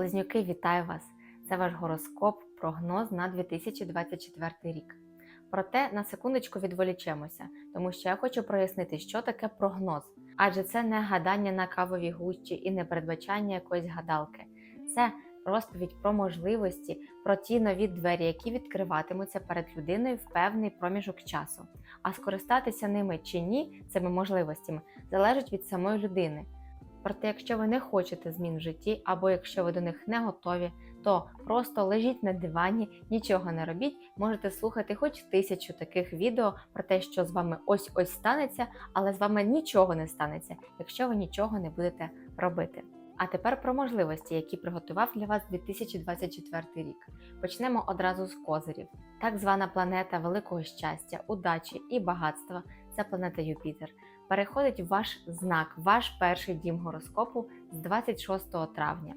Близнюки, вітаю вас! Це ваш гороскоп, прогноз на 2024 рік. Проте на секундочку відволічемося, тому що я хочу прояснити, що таке прогноз. Адже це не гадання на кавовій гущі і не передбачання якоїсь гадалки. Це розповідь про можливості, про ті нові двері, які відкриватимуться перед людиною в певний проміжок часу. А скористатися ними чи ні, цими можливостями, залежить від самої людини. Проте, якщо ви не хочете змін в житті, або якщо ви до них не готові, то просто лежіть на дивані, нічого не робіть, можете слухати хоч тисячу таких відео про те, що з вами ось ось станеться, але з вами нічого не станеться, якщо ви нічого не будете робити. А тепер про можливості, які приготував для вас 2024 рік. Почнемо одразу з козирів. Так звана планета великого щастя, удачі і багатства це планета Юпітер. Переходить ваш знак, ваш перший дім гороскопу з 26 травня.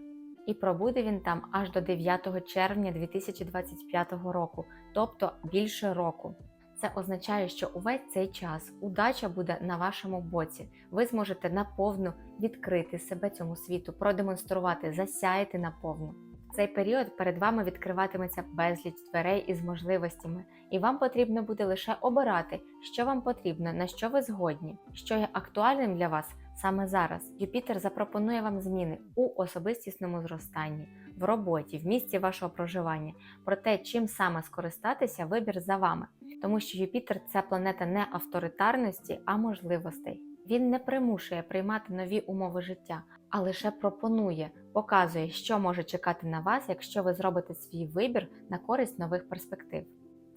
І пробуде він там аж до 9 червня 2025 року, тобто більше року. Це означає, що увесь цей час удача буде на вашому боці. Ви зможете наповну відкрити себе цьому світу, продемонструвати, засяяти наповну. Цей період перед вами відкриватиметься безліч дверей із можливостями, і вам потрібно буде лише обирати, що вам потрібно, на що ви згодні, що є актуальним для вас саме зараз. Юпітер запропонує вам зміни у особистісному зростанні, в роботі, в місці вашого проживання. Проте, чим саме скористатися, вибір за вами, тому що Юпітер це планета не авторитарності, а можливостей. Він не примушує приймати нові умови життя, а лише пропонує, показує, що може чекати на вас, якщо ви зробите свій вибір на користь нових перспектив.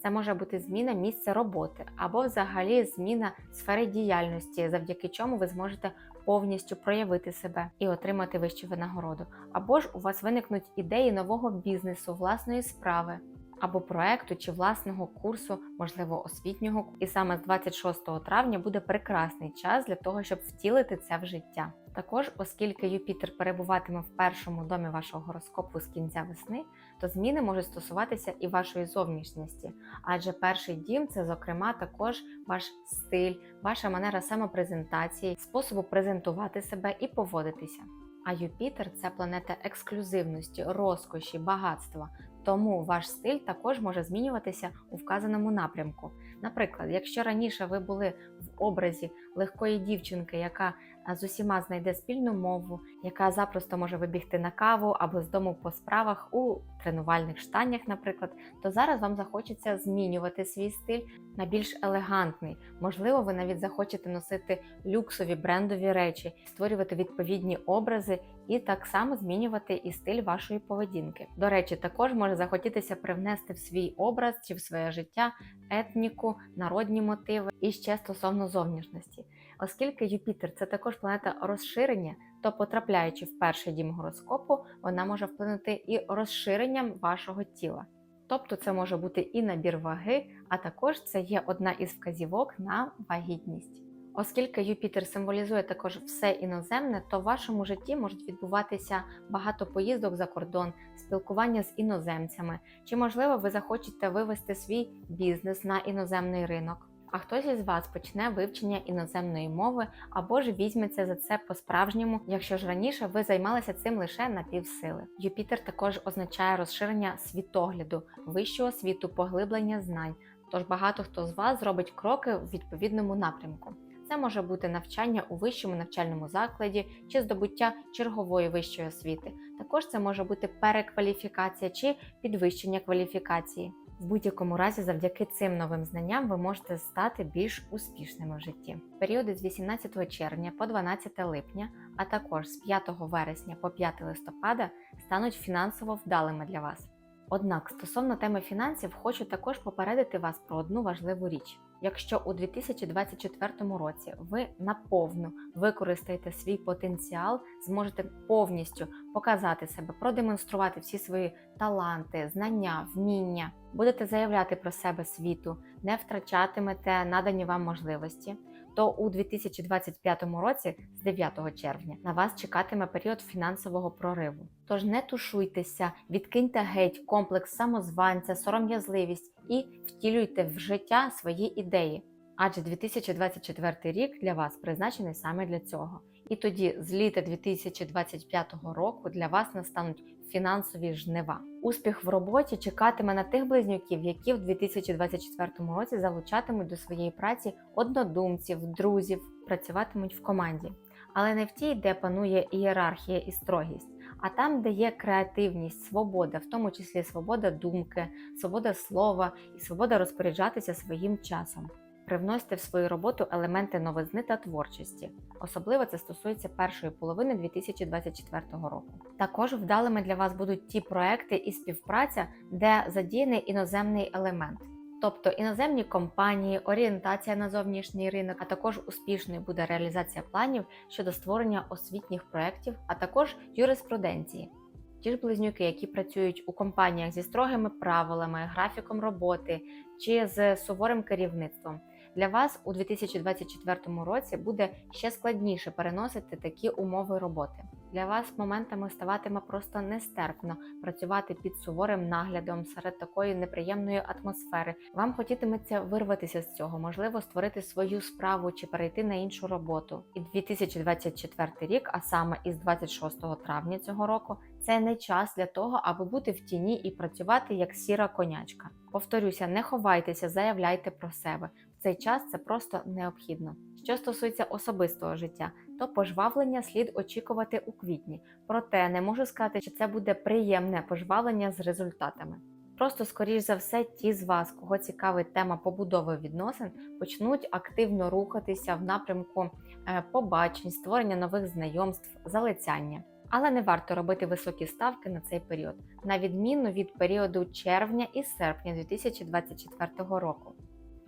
Це може бути зміна місця роботи або взагалі зміна сфери діяльності, завдяки чому ви зможете повністю проявити себе і отримати вищу винагороду. Або ж у вас виникнуть ідеї нового бізнесу, власної справи. Або проекту чи власного курсу, можливо, освітнього, і саме з 26 травня буде прекрасний час для того, щоб втілити це в життя. Також, оскільки Юпітер перебуватиме в першому домі вашого гороскопу з кінця весни, то зміни можуть стосуватися і вашої зовнішності, адже перший дім це, зокрема, також ваш стиль, ваша манера самопрезентації, способу презентувати себе і поводитися. А Юпітер це планета ексклюзивності, розкоші, багатства. Тому ваш стиль також може змінюватися у вказаному напрямку. Наприклад, якщо раніше ви були в образі легкої дівчинки, яка з усіма знайде спільну мову, яка запросто може вибігти на каву або з дому по справах у тренувальних штанях, наприклад, то зараз вам захочеться змінювати свій стиль на більш елегантний. Можливо, ви навіть захочете носити люксові брендові речі, створювати відповідні образи і так само змінювати і стиль вашої поведінки. До речі, також може захотітися привнести в свій образ чи в своє життя етніку, народні мотиви і ще стосовно зовнішності. Оскільки Юпітер це також планета розширення, то потрапляючи в перший дім гороскопу, вона може вплинути і розширенням вашого тіла. Тобто це може бути і набір ваги, а також це є одна із вказівок на вагітність. Оскільки Юпітер символізує також все іноземне, то в вашому житті можуть відбуватися багато поїздок за кордон, спілкування з іноземцями, чи, можливо, ви захочете вивести свій бізнес на іноземний ринок. А хтось із вас почне вивчення іноземної мови або ж візьметься за це по-справжньому, якщо ж раніше ви займалися цим лише на півсили. Юпітер також означає розширення світогляду, вищого світу, поглиблення знань. Тож багато хто з вас зробить кроки в відповідному напрямку. Це може бути навчання у вищому навчальному закладі чи здобуття чергової вищої освіти. Також це може бути перекваліфікація чи підвищення кваліфікації. В будь-якому разі, завдяки цим новим знанням, ви можете стати більш успішними в житті. Періоди з 18 червня по 12 липня, а також з 5 вересня по 5 листопада стануть фінансово вдалими для вас. Однак, стосовно теми фінансів, хочу також попередити вас про одну важливу річ. Якщо у 2024 році ви наповну використаєте свій потенціал, зможете повністю показати себе, продемонструвати всі свої таланти, знання, вміння, будете заявляти про себе світу, не втрачатимете надані вам можливості, то у 2025 році, з 9 червня, на вас чекатиме період фінансового прориву. Тож не тушуйтеся, відкиньте геть комплекс самозванця, сором'язливість і втілюйте в життя свої ідеї. Адже 2024 рік для вас призначений саме для цього. І тоді з літа 2025 року для вас настануть фінансові жнива. Успіх в роботі чекатиме на тих близнюків, які в 2024 році залучатимуть до своєї праці однодумців, друзів, працюватимуть в команді. Але не в тій, де панує ієрархія і строгість, а там, де є креативність, свобода, в тому числі свобода думки, свобода слова і свобода розпоряджатися своїм часом. Привносьте в свою роботу елементи новизни та творчості. Особливо це стосується першої половини 2024 року. Також вдалими для вас будуть ті проекти і співпраця, де задіяний іноземний елемент. Тобто іноземні компанії, орієнтація на зовнішній ринок, а також успішною буде реалізація планів щодо створення освітніх проєктів, а також юриспруденції. Ті ж близнюки, які працюють у компаніях зі строгими правилами, графіком роботи чи з суворим керівництвом, для вас у 2024 році буде ще складніше переносити такі умови роботи. Для вас моментами ставатиме просто нестерпно працювати під суворим наглядом серед такої неприємної атмосфери. Вам хотітиметься вирватися з цього, можливо, створити свою справу чи перейти на іншу роботу. І 2024 рік, а саме із 26 травня цього року, це не час для того, аби бути в тіні і працювати як сіра конячка. Повторюся, не ховайтеся, заявляйте про себе. Цей час це просто необхідно. Що стосується особистого життя, то пожвавлення слід очікувати у квітні. Проте не можу сказати, чи це буде приємне пожвавлення з результатами. Просто, скоріш за все, ті з вас, кого цікавить тема побудови відносин, почнуть активно рухатися в напрямку е, побачень, створення нових знайомств, залицяння. Але не варто робити високі ставки на цей період, на відміну від періоду червня і серпня 2024 року.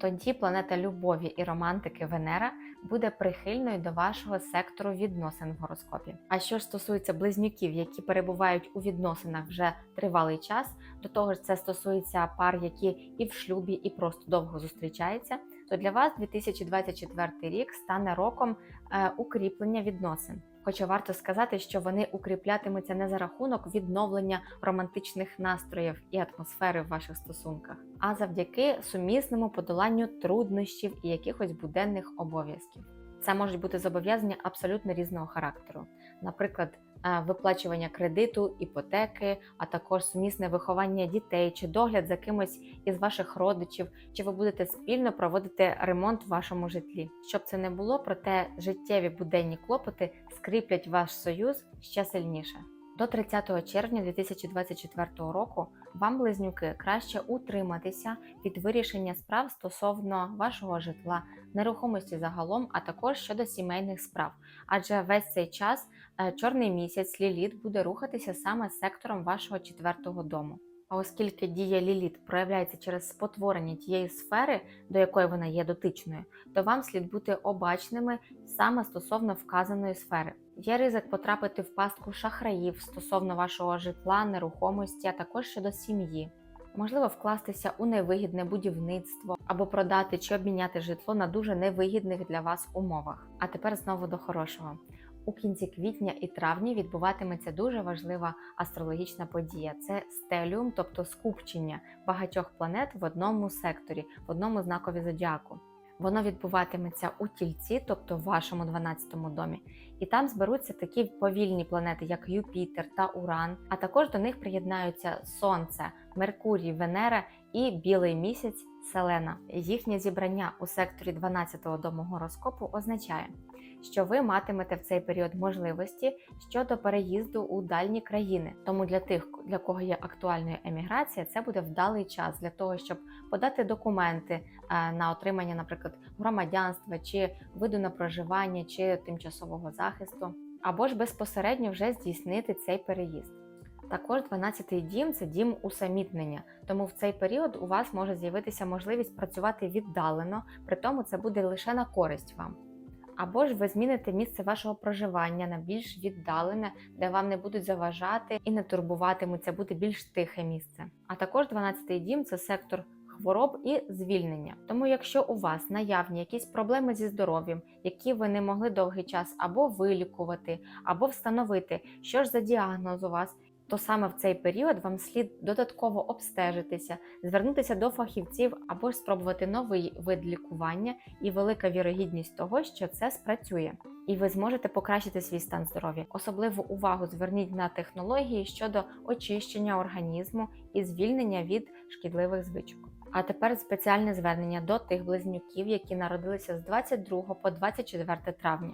Тоді планета любові і романтики Венера буде прихильною до вашого сектору відносин в гороскопі. А що стосується близнюків, які перебувають у відносинах вже тривалий час, до того ж це стосується пар, які і в шлюбі, і просто довго зустрічаються, то для вас 2024 рік стане роком е, укріплення відносин. Хоча варто сказати, що вони укріплятимуться не за рахунок відновлення романтичних настроїв і атмосфери в ваших стосунках, а завдяки сумісному подоланню труднощів і якихось буденних обов'язків. Це можуть бути зобов'язання абсолютно різного характеру, наприклад, виплачування кредиту, іпотеки, а також сумісне виховання дітей чи догляд за кимось із ваших родичів, чи ви будете спільно проводити ремонт в вашому житлі. Щоб це не було, проте життєві буденні клопоти скріплять ваш союз ще сильніше. До 30 червня 2024 року вам, близнюки, краще утриматися від вирішення справ стосовно вашого житла, нерухомості загалом, а також щодо сімейних справ. Адже весь цей час е, чорний місяць Ліліт буде рухатися саме сектором вашого четвертого дому. А оскільки дія Ліліт проявляється через спотворення тієї сфери, до якої вона є дотичною, то вам слід бути обачними саме стосовно вказаної сфери. Є ризик потрапити в пастку шахраїв стосовно вашого житла, нерухомості, а також щодо сім'ї. Можливо, вкластися у невигідне будівництво або продати чи обміняти житло на дуже невигідних для вас умовах. А тепер знову до хорошого. У кінці квітня і травні відбуватиметься дуже важлива астрологічна подія. Це стеліум, тобто скупчення багатьох планет в одному секторі, в одному знакові зодіаку. Воно відбуватиметься у тільці, тобто в вашому 12-му домі, і там зберуться такі повільні планети, як Юпітер та Уран, а також до них приєднаються Сонце, Меркурій, Венера і білий місяць Селена. Їхнє зібрання у секторі 12-го дому гороскопу означає, що ви матимете в цей період можливості щодо переїзду у дальні країни. Тому для тих, для кого є актуальною еміграція, це буде вдалий час для того, щоб подати документи е, на отримання, наприклад, громадянства чи виду на проживання чи тимчасового захисту, або ж безпосередньо вже здійснити цей переїзд. Також 12-й дім це дім усамітнення, тому в цей період у вас може з'явитися можливість працювати віддалено, при тому це буде лише на користь вам. Або ж ви зміните місце вашого проживання на більш віддалене, де вам не будуть заважати і не турбуватимуться, буде більш тихе місце. А також 12-й дім це сектор хвороб і звільнення. Тому, якщо у вас наявні якісь проблеми зі здоров'ям, які ви не могли довгий час або вилікувати, або встановити, що ж за діагноз у вас, то саме в цей період вам слід додатково обстежитися, звернутися до фахівців або ж спробувати новий вид лікування і велика вірогідність того, що це спрацює. і ви зможете покращити свій стан здоров'я. Особливу увагу зверніть на технології щодо очищення організму і звільнення від шкідливих звичок. А тепер спеціальне звернення до тих близнюків, які народилися з 22 по 24 травня.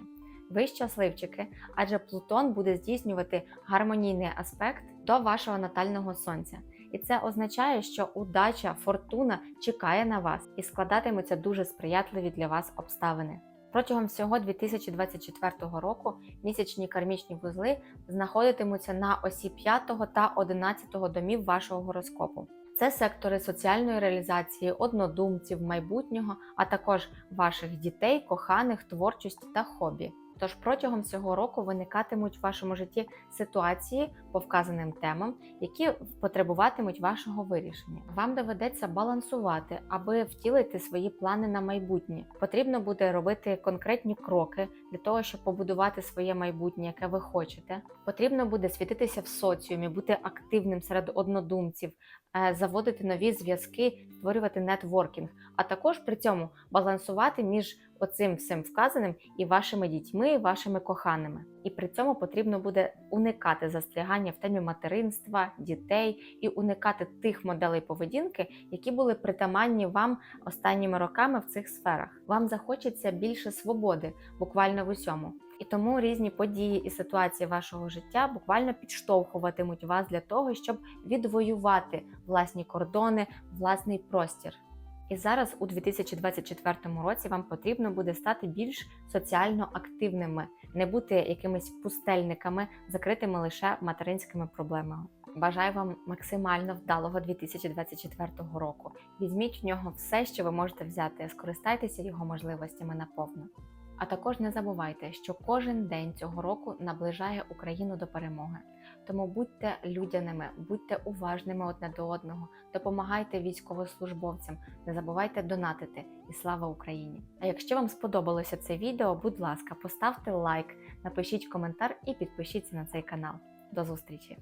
Ви щасливчики, адже Плутон буде здійснювати гармонійний аспект до вашого натального сонця. І це означає, що удача, фортуна чекає на вас і складатимуться дуже сприятливі для вас обставини. Протягом всього 2024 року місячні кармічні вузли знаходитимуться на осі 5 та 11 домів вашого гороскопу. Це сектори соціальної реалізації, однодумців, майбутнього, а також ваших дітей, коханих, творчості та хобі. Тож протягом цього року виникатимуть в вашому житті ситуації по вказаним темам, які потребуватимуть вашого вирішення. Вам доведеться балансувати, аби втілити свої плани на майбутнє. Потрібно буде робити конкретні кроки для того, щоб побудувати своє майбутнє, яке ви хочете. Потрібно буде світитися в соціумі, бути активним серед однодумців, е, заводити нові зв'язки, створювати нетворкінг, а також при цьому балансувати між оцим всім вказаним і вашими дітьми, і вашими коханими. І при цьому потрібно буде уникати застрягання в темі материнства, дітей і уникати тих моделей поведінки, які були притаманні вам останніми роками в цих сферах. Вам захочеться більше свободи, буквально в усьому. І тому різні події і ситуації вашого життя буквально підштовхуватимуть вас для того, щоб відвоювати власні кордони, власний простір. І зараз у 2024 році вам потрібно буде стати більш соціально активними, не бути якимись пустельниками, закритими лише материнськими проблемами. Бажаю вам максимально вдалого 2024 року. Візьміть в нього все, що ви можете взяти, скористайтеся його можливостями наповну. А також не забувайте, що кожен день цього року наближає Україну до перемоги. Тому будьте людяними, будьте уважними одне до одного, допомагайте військовослужбовцям, не забувайте донатити і слава Україні! А якщо вам сподобалося це відео, будь ласка, поставте лайк, напишіть коментар і підпишіться на цей канал. До зустрічі!